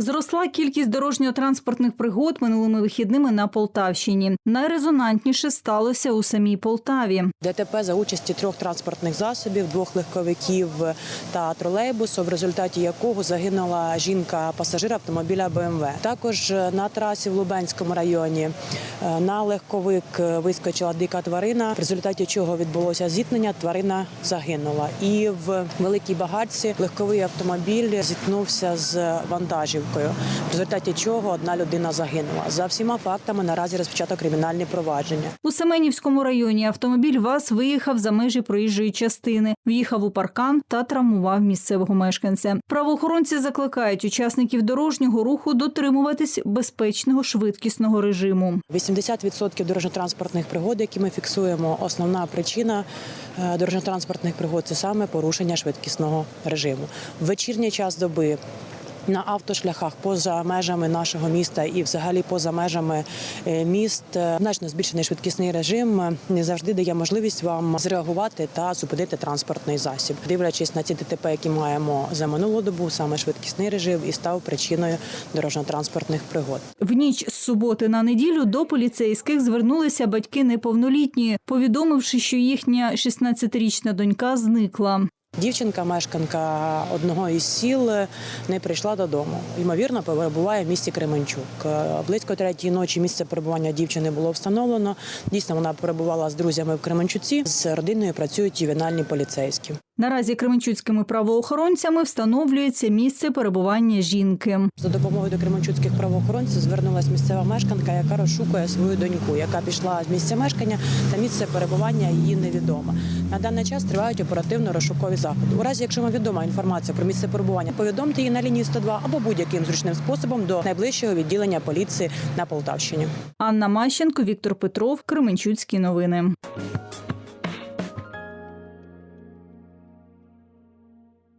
Зросла кількість дорожньо-транспортних пригод минулими вихідними на Полтавщині. Найрезонантніше сталося у самій Полтаві. ДТП за участі трьох транспортних засобів, двох легковиків та тролейбусу, в результаті якого загинула жінка-пасажир автомобіля БМВ. Також на трасі в Лубенському районі е, на легковик вискочила дика тварина, в результаті чого відбулося зіткнення. Тварина загинула. І в великій багатці легковий автомобіль зіткнувся з вантажівкою, в результаті чого одна людина загинула. За всіма фактами наразі розпочато кримінальні провадження. У Семенівському районі автомобіль ВАЗ виїхав за межі проїжджої частини, в'їхав у паркан та травмував місцевого мешканця. Правоохоронці закликають учасників дорожнього руху дотримуватись безпечного швидкісного режиму. 80% дорожньо-транспортних пригод, які ми фіксуємо, основна причина е, дорожньо-транспортних пригод це саме порушення швидкісного режиму. В вечірній час доби. На автошляхах поза межами нашого міста і взагалі поза межами е, міст е, значно збільшений швидкісний режим е, не завжди дає можливість вам зреагувати та зупинити транспортний засіб. Дивлячись на ці ДТП, які маємо за минулу добу, саме швидкісний режим і став причиною дорожньо-транспортних пригод. В ніч з суботи на неділю до поліцейських звернулися батьки неповнолітньої, повідомивши, що їхня 16-річна донька зникла. Дівчинка, мешканка одного із сіл, не прийшла додому. Ймовірно, перебуває в місті Кременчук. Е, Близько третьої ночі місце перебування дівчини було встановлено. Дійсно, вона перебувала з друзями в Кременчуці. З родиною працюють ювенальні поліцейські. Наразі кременчуцькими правоохоронцями встановлюється місце перебування жінки. За допомогою до кременчуцьких правоохоронців звернулася місцева мешканка, яка розшукує свою доньку, яка пішла з місця мешкання та місце перебування її невідомо. На даний час тривають оперативно-розшукові заходи. У разі, якщо вам відома інформація про місце перебування, повідомте її на лінії 102 або будь-яким зручним способом до найближчого відділення поліції на Полтавщині. Анна Мащенко, Віктор Петров, Кременчуцькі новини.